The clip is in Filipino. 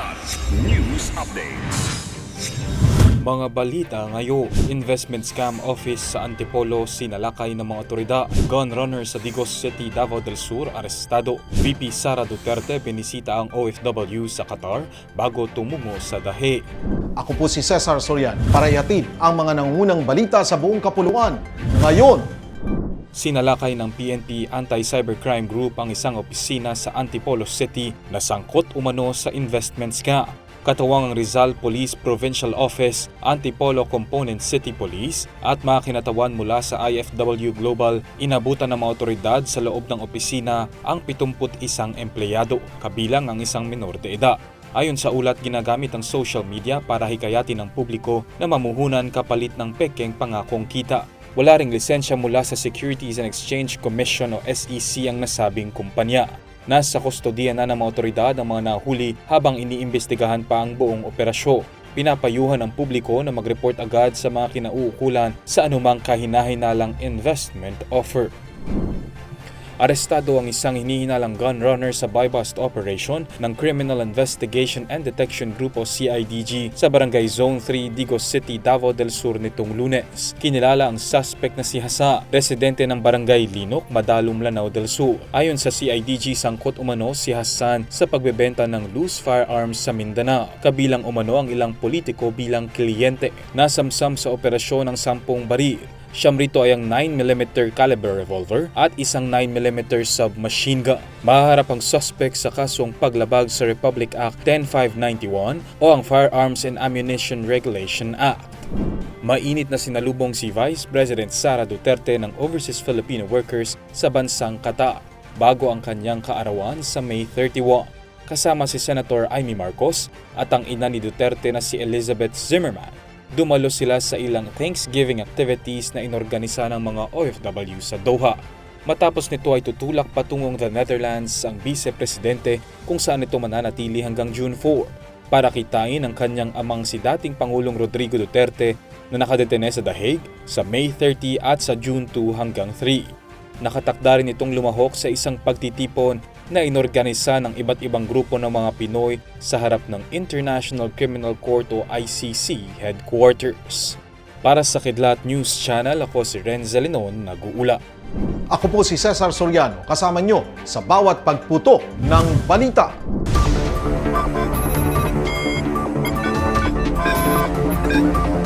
Kilat News Updates. Mga balita ngayon, investment scam office sa Antipolo sinalakay ng mga otoridad. Gun runner sa Digos City, Davao del Sur, arestado. VP Sara Duterte binisita ang OFW sa Qatar bago tumungo sa dahi. Ako po si Cesar Sorian para ihatid ang mga nangunang balita sa buong kapuluan. Ngayon, Sinalakay ng PNP Anti-Cybercrime Group ang isang opisina sa Antipolo City na sangkot umano sa investment scam. Katuwang ang Rizal Police Provincial Office, Antipolo Component City Police at mga kinatawan mula sa IFW Global, inabutan ng mga otoridad sa loob ng opisina ang 71 empleyado, kabilang ang isang minor de edad. Ayon sa ulat, ginagamit ang social media para hikayatin ang publiko na mamuhunan kapalit ng pekeng pangakong kita. Wala ring lisensya mula sa Securities and Exchange Commission o SEC ang nasabing kumpanya. Nasa kustodiya na ng mga otoridad ang mga nahuli habang iniimbestigahan pa ang buong operasyon. Pinapayuhan ang publiko na mag-report agad sa mga kinauukulan sa anumang kahinahinalang investment offer. Arestado ang isang hinihinalang gun runner sa buy-bust operation ng Criminal Investigation and Detection Group o CIDG sa Barangay Zone 3, Digos City, Davao del Sur nitong lunes. Kinilala ang suspect na si Hasa, residente ng Barangay Linok, Madalum, Lanao del Sur. Ayon sa CIDG, sangkot umano si Hassan sa pagbebenta ng loose firearms sa Mindanao. Kabilang umano ang ilang politiko bilang kliyente. Nasamsam sa operasyon ng sampung baril Siyam rito ay ang 9mm caliber revolver at isang 9mm submachine gun. Mahaharap ang suspect sa kasong paglabag sa Republic Act 10591 o ang Firearms and Ammunition Regulation Act. Mainit na sinalubong si Vice President Sara Duterte ng Overseas Filipino Workers sa bansang Qatar bago ang kanyang kaarawan sa May 31 kasama si Senator Amy Marcos at ang ina ni Duterte na si Elizabeth Zimmerman dumalo sila sa ilang Thanksgiving activities na inorganisa ng mga OFW sa Doha. Matapos nito ay tutulak patungong the Netherlands ang vice-presidente kung saan ito mananatili hanggang June 4 para kitain ang kanyang amang si dating Pangulong Rodrigo Duterte na nakadetene sa The Hague sa May 30 at sa June 2 hanggang 3. Nakatakda rin itong lumahok sa isang pagtitipon na inorganisa ng iba't ibang grupo ng mga Pinoy sa harap ng International Criminal Court o ICC headquarters. Para sa Kidlat News Channel, ako si Renzo Linon, nag-uula. ako po si Cesar Soriano kasama nyo sa bawat pagputo ng balita. Kilat